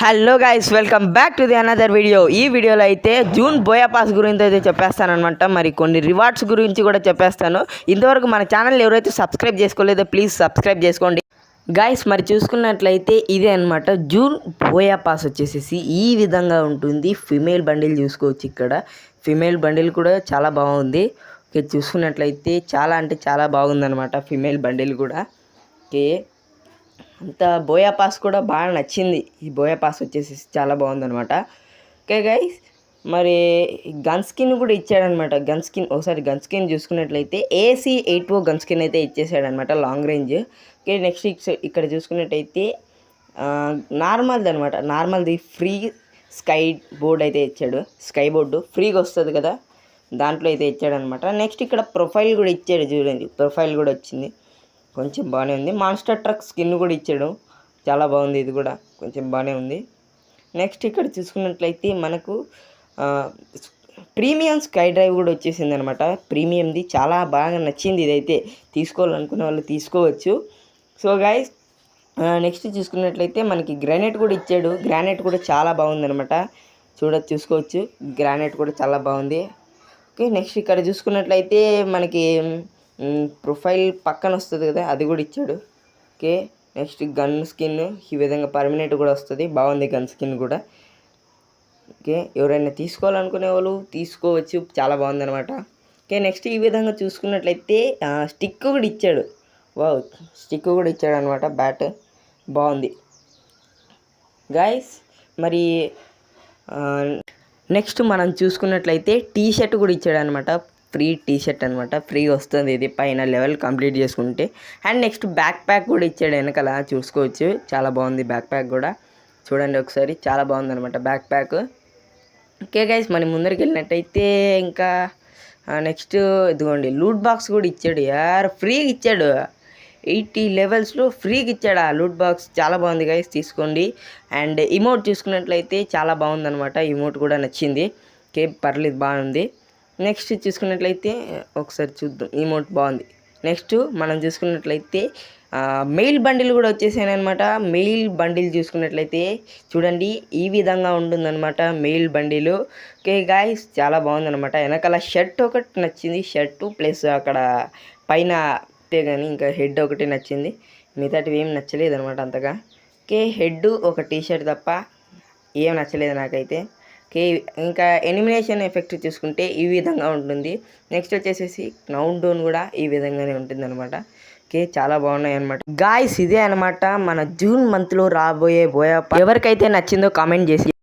Hello guys welcome back to the another video ఈ వీడియోలో అయితే జూన్ బోయా పాస్ గురించి అయితే చెప్పేస్తానమాట మరి కొన్ని రివార్డ్స్ గురించి కూడా చెప్పేస్తాను. ఇంతవరకు మన ఛానల్ ఎవరైతే సబ్స్క్రైబ్ చేసుకోలేదో ప్లీజ్ సబ్స్క్రైబ్ చేసుకోండి. గాయస్ మరి చూసుకున్నట్లయితే ఇదే అనమాట జూన్ బోయా పాస్ వచ్చేసేసి ఈ విధంగా ఉంటుంది. ఫిమేల్ బండిల్ చూసుకోవచ్చు ఇక్కడ. ఫిమేల్ బండిల్ కూడా చాలా బాగుంది. ఓకే చూసుకున్నట్లయితే చాలా అంటే చాలా బాగుందనమాట ఫిమేల్ బండిల్ కూడా. ఓకే అంత బోయా పాస్ కూడా బాగా నచ్చింది. ఈ బోయా పాస్ వచ్చేసి చాలా బాగుందనమాట ఓకే గైస్ మరి గన్ స్కిన్ కూడా ఇచ్చాడనమాట గన్ స్కిన్ ఒకసారి గన్ స్కిన్ చూసుకున్నట్లయితే AC eight O gun skin అయితే ఇచ్చేసాడనమాట లాంగ్ రేంజ్. ఓకే నెక్స్ట్ ఇక్కడ చూసుకున్నట్టయితే నార్మల్ది అనమాట నార్మల్ది ఫ్రీ స్కై బోర్డ్ అయితే ఇచ్చాడు. స్కై బోర్డు ఫ్రీగా వస్తుంది కదా దాంట్లో అయితే ఇచ్చాడనమాట నెక్స్ట్ ఇక్కడ ప్రొఫైల్ కూడా ఇచ్చాడు చూడండి. ప్రొఫైల్ కూడా వచ్చింది. కొంచెం బాగానే ఉంది. మాన్స్టర్ ట్రక్ స్కిన్ కూడా ఇచ్చాడు. చాలా బాగుంది ఇది కూడా. కొంచెం బాగానే ఉంది. నెక్స్ట్ ఇక్కడ చూసుకున్నట్లయితే మనకు ప్రీమియం స్కై డ్రైవ్ కూడా వచ్చేసింది అనమాట ప్రీమియంది చాలా బాగా నచ్చింది ఇదైతే. తీసుకోవాలనుకునే వాళ్ళు తీసుకోవచ్చు. సో గాయస్ నెక్స్ట్ చూసుకున్నట్లయితే మనకి గ్రానైట్ కూడా ఇచ్చాడు. గ్రానైట్ కూడా చాలా బాగుందనమాట చూడ చూసుకోవచ్చు. గ్రానైట్ కూడా చాలా బాగుంది. ఓకే నెక్స్ట్ ఇక్కడ చూసుకున్నట్లయితే మనకి ప్రొఫైల్ పక్కన వస్తుంది కదా అది కూడా ఇచ్చాడు. ఓకే నెక్స్ట్ గన్ స్కిన్ ఈ విధంగా పర్మనెంట్ కూడా వస్తుంది. బాగుంది గన్ స్కిన్ కూడా. ఓకే ఎవరైనా తీసుకోవాలనుకునే వాళ్ళు తీసుకోవచ్చు చాలా బాగుంది అనమాట ఓకే నెక్స్ట్ ఈ విధంగా చూసుకున్నట్లయితే స్టిక్ కూడా ఇచ్చాడు. వావ్ స్టిక్ కూడా ఇచ్చాడు అనమాట బ్యాట్. బాగుంది. గాయస్ మరి నెక్స్ట్ మనం చూసుకున్నట్లయితే టీ షర్ట్ కూడా ఇచ్చాడు అనమాట ఫ్రీ టీ షర్ట్ అనమాట ఫ్రీ వస్తుంది ఇది. పైన లెవెల్ కంప్లీట్ చేసుకుంటే. అండ్ నెక్స్ట్ బ్యాక్ ప్యాక్ కూడా ఇచ్చాడు వెనకాల. చూసుకోవచ్చు. చాలా బాగుంది బ్యాక్ ప్యాక్ కూడా. చూడండి ఒకసారి. చాలా బాగుంది అనమాట బ్యాక్ ప్యాక్. ఓకే గైస్ మనం ముందరికి వెళ్ళినట్టయితే ఇంకా నెక్స్ట్ ఇదిగోండి. లూట్ బాక్స్ కూడా ఇచ్చాడు యార్. ఫ్రీగా ఇచ్చాడు. ఎయిటీ లెవెల్స్లో ఫ్రీగా ఇచ్చాడు ఆ లూట్ బాక్స్. చాలా బాగుంది గైస్. తీసుకోండి. అండ్ ఇమోట్ చూసుకున్నట్లయితే చాలా బాగుందనమాట ఇమోట్ కూడా నచ్చింది. ఓకే పర్లేదు బాగుంది. నెక్స్ట్ చూసుకున్నట్లయితే ఒకసారి చూద్దాం. ఈమోట్ బాగుంది. నెక్స్ట్ మనం చూసుకున్నట్లయితే మెయిల్ బండిల్ కూడా వచ్చేసాయనమాట. మెయిల్ బండిల్ చూసుకున్నట్లయితే చూడండి ఈ విధంగా ఉంటుందన్నమాట మెయిల్ బండిలు. ఓకే గాయస్ చాలా బాగుందన్నమాట. వెనకాల షర్ట్ ఒకటి నచ్చింది. షర్టు ప్లస్ అక్కడ పైన కానీ ఇంకా హెడ్ ఒకటి నచ్చింది. మిగతాటివి ఏం నచ్చలేదు అనమాట అంతగా. ఓకే హెడ్ ఒక టీ షర్ట్ తప్ప ఏం నచ్చలేదు నాకైతే. ఓకే ఇంకా ఎనిమినేషన్ ఎఫెక్ట్ చూసుకుంటే ఈ విధంగా ఉంటుంది. నెక్స్ట్ వచ్చేసేసి క్నౌన్ డౌన్ కూడా ఈ విధంగానే ఉంటుంది అనమాట ఓకే చాలా బాగున్నాయి అనమాట గాయస్ ఇదే అనమాట మన జూన్ మంత్లో రాబోయే బోయప్ప ఎవరికైతే నచ్చిందో కామెంట్ చేసి